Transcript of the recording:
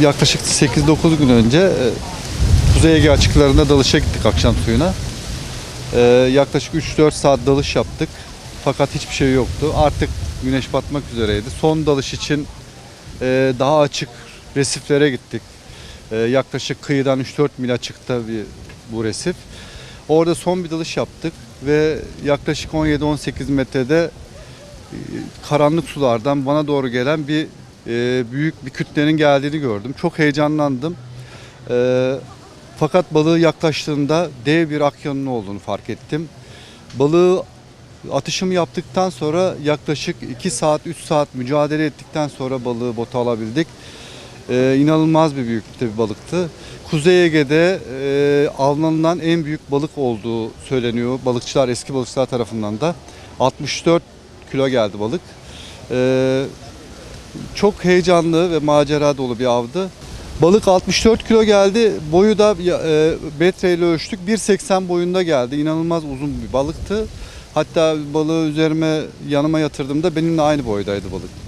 yaklaşık 8-9 gün önce e, Kuzey Ege açıklarında dalışa gittik akşam suyuna. E, yaklaşık 3-4 saat dalış yaptık. Fakat hiçbir şey yoktu. Artık güneş batmak üzereydi. Son dalış için e, daha açık resiflere gittik. Yaklaşık kıyıdan 3-4 mil açıkta bir bu resif. Orada son bir dalış yaptık ve yaklaşık 17-18 metrede karanlık sulardan bana doğru gelen bir e, büyük bir kütlenin geldiğini gördüm. Çok heyecanlandım. E, fakat balığı yaklaştığında dev bir akyanın olduğunu fark ettim. Balığı atışımı yaptıktan sonra yaklaşık 2 saat 3 saat mücadele ettikten sonra balığı bota alabildik. E, inanılmaz bir büyüklükte bir balıktı. Kuzey Ege'de e, avlanılan en büyük balık olduğu söyleniyor. Balıkçılar, eski balıkçılar tarafından da. 64 kilo geldi balık. E, çok heyecanlı ve macera dolu bir avdı. Balık 64 kilo geldi. Boyu da e, metreyle ölçtük. 1.80 boyunda geldi. İnanılmaz uzun bir balıktı. Hatta balığı üzerime yanıma yatırdığımda benimle aynı boydaydı balık.